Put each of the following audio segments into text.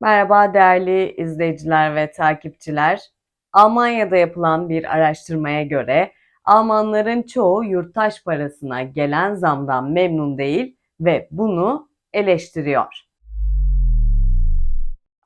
Merhaba değerli izleyiciler ve takipçiler. Almanya'da yapılan bir araştırmaya göre Almanların çoğu yurttaş parasına gelen zamdan memnun değil ve bunu eleştiriyor.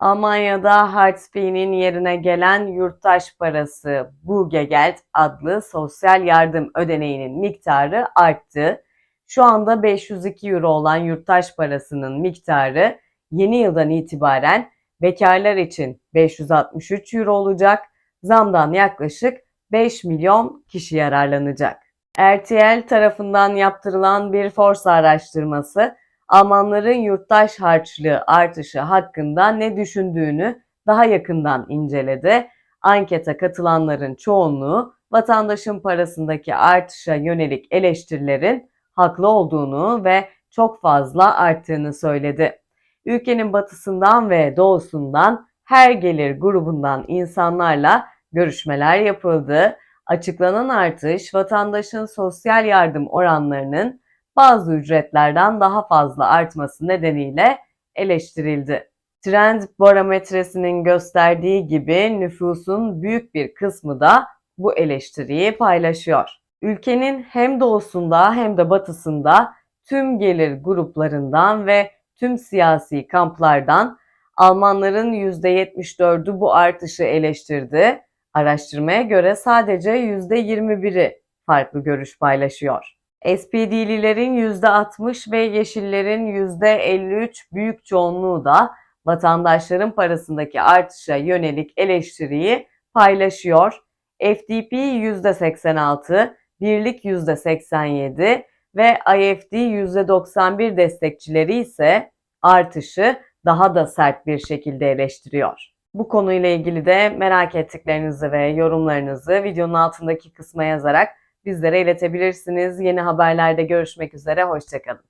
Almanya'da Hartz IV'nin yerine gelen yurttaş parası Bugegeld adlı sosyal yardım ödeneğinin miktarı arttı. Şu anda 502 euro olan yurttaş parasının miktarı yeni yıldan itibaren bekarlar için 563 euro olacak. Zamdan yaklaşık 5 milyon kişi yararlanacak. RTL tarafından yaptırılan bir Forsa araştırması Almanların yurttaş harçlığı artışı hakkında ne düşündüğünü daha yakından inceledi. Ankete katılanların çoğunluğu vatandaşın parasındaki artışa yönelik eleştirilerin haklı olduğunu ve çok fazla arttığını söyledi. Ülkenin batısından ve doğusundan her gelir grubundan insanlarla görüşmeler yapıldı. Açıklanan artış vatandaşın sosyal yardım oranlarının bazı ücretlerden daha fazla artması nedeniyle eleştirildi. Trend barometresinin gösterdiği gibi nüfusun büyük bir kısmı da bu eleştiriyi paylaşıyor. Ülkenin hem doğusunda hem de batısında tüm gelir gruplarından ve tüm siyasi kamplardan Almanların %74'ü bu artışı eleştirdi. Araştırmaya göre sadece %21'i farklı görüş paylaşıyor. SPD'lilerin %60 ve Yeşillerin %53 büyük çoğunluğu da vatandaşların parasındaki artışa yönelik eleştiriyi paylaşıyor. FDP %86, Birlik %87 ve IFD %91 destekçileri ise artışı daha da sert bir şekilde eleştiriyor. Bu konuyla ilgili de merak ettiklerinizi ve yorumlarınızı videonun altındaki kısma yazarak bizlere iletebilirsiniz. Yeni haberlerde görüşmek üzere, hoşçakalın.